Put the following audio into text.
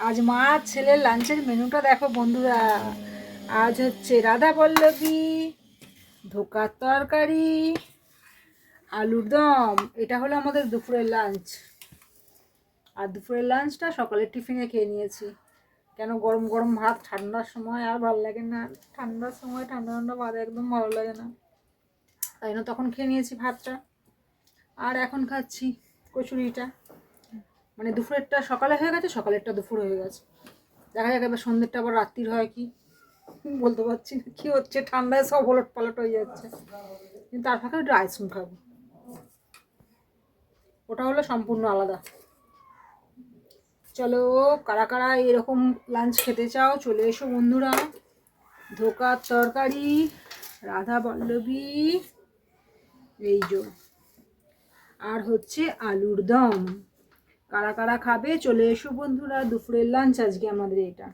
আজ মা ছেলের লাঞ্চের মেনুটা দেখো বন্ধুরা। আজ হচ্ছে রাধা পল্লবী, ধোকার তরকারি, আলুর দম। এটা হলো আমাদের দুপুরের লাঞ্চ। আর দুপুরের লাঞ্চটা সকালের টিফিনে খেয়ে নিয়েছি। কেন গরম গরম ভাত ঠান্ডার সময় আর ভালো লাগে না। ঠান্ডার সময় ঠান্ডা ঠান্ডা ভাত একদম ভালো লাগে না। তাই না তখন খেয়ে নিয়েছি ভাতটা। আর এখন খাচ্ছি কচুরিটা। মানে দুপুরেরটা সকালে হয়ে গেছে, সকালেরটা দুপুর হয়ে গেছে। দেখা যাক এবার সন্ধ্যেরটা আবার রাত্রির হয় কি। বলতে পারছি না কী হচ্ছে, ঠান্ডায় সব ওলট পালট হয়ে যাচ্ছে। কিন্তু তার ফাঁকে একটু আইসক্রিম খাব। ওটা হলো সম্পূর্ণ আলাদা। চলো, কারা কারা এরকম লাঞ্চ খেতে চাও, চলে এসো বন্ধুরা। ধোকার তরকারি, রাধা পল্লবী, এই জো আর হচ্ছে আলুর দম। কারা কারা খাবে? চলে এসো বন্ধুরা দুপুরের লাঞ্চ আজকে আমাদের এটা।